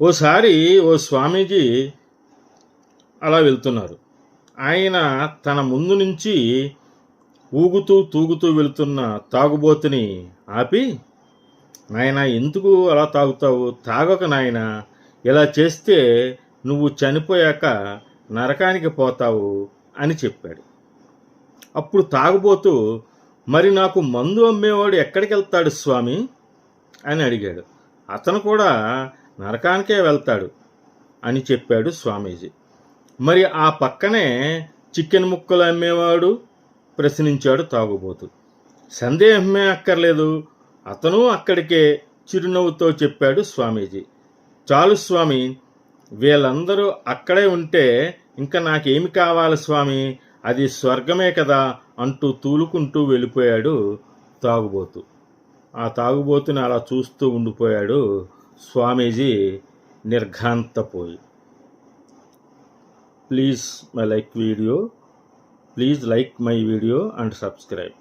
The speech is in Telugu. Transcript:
ఓసారి ఓ స్వామీజీ అలా వెళ్తున్నారు. ఆయన తన ముందు నుంచి ఊగుతూ తూగుతూ వెళ్తున్న తాగుబోతుని ఆపి నాయన ఎందుకు అలా తాగుతావు? తాగక నాయన. ఇలా చేస్తే నువ్వు చనిపోయాక నరకానికి పోతావు అని చెప్పాడు. అప్పుడు తాగుబోతూ మరి నాకు మందు అమ్మేవాడు ఎక్కడికి వెళ్తాడు స్వామి? అని అడిగాడు. అతను కూడా నరకానికే వెళ్తాడు అని చెప్పాడు స్వామీజీ. మరి ఆ పక్కనే చికెన్ ముక్కలు అమ్మేవాడు? ప్రశ్నించాడు తాగుబోతు. సందేహమే అక్కర్లేదు. అతను అక్కడికే చిరునవ్వుతో చెప్పాడు స్వామీజీ. చాలు స్వామి వీళ్ళందరూ అక్కడే ఉంటే ఇంకా నాకేమి కావాలి స్వామి? అది స్వర్గమే కదా అంటూ తూలుకుంటూ వెళ్ళిపోయాడు తాగుబోతు. ఆ తాగుబోతుని అలా చూస్తూ ఉండిపోయాడు స్వామీజీ నిర్ఘాంతపోయి. Please my like video please like my video and subscribe.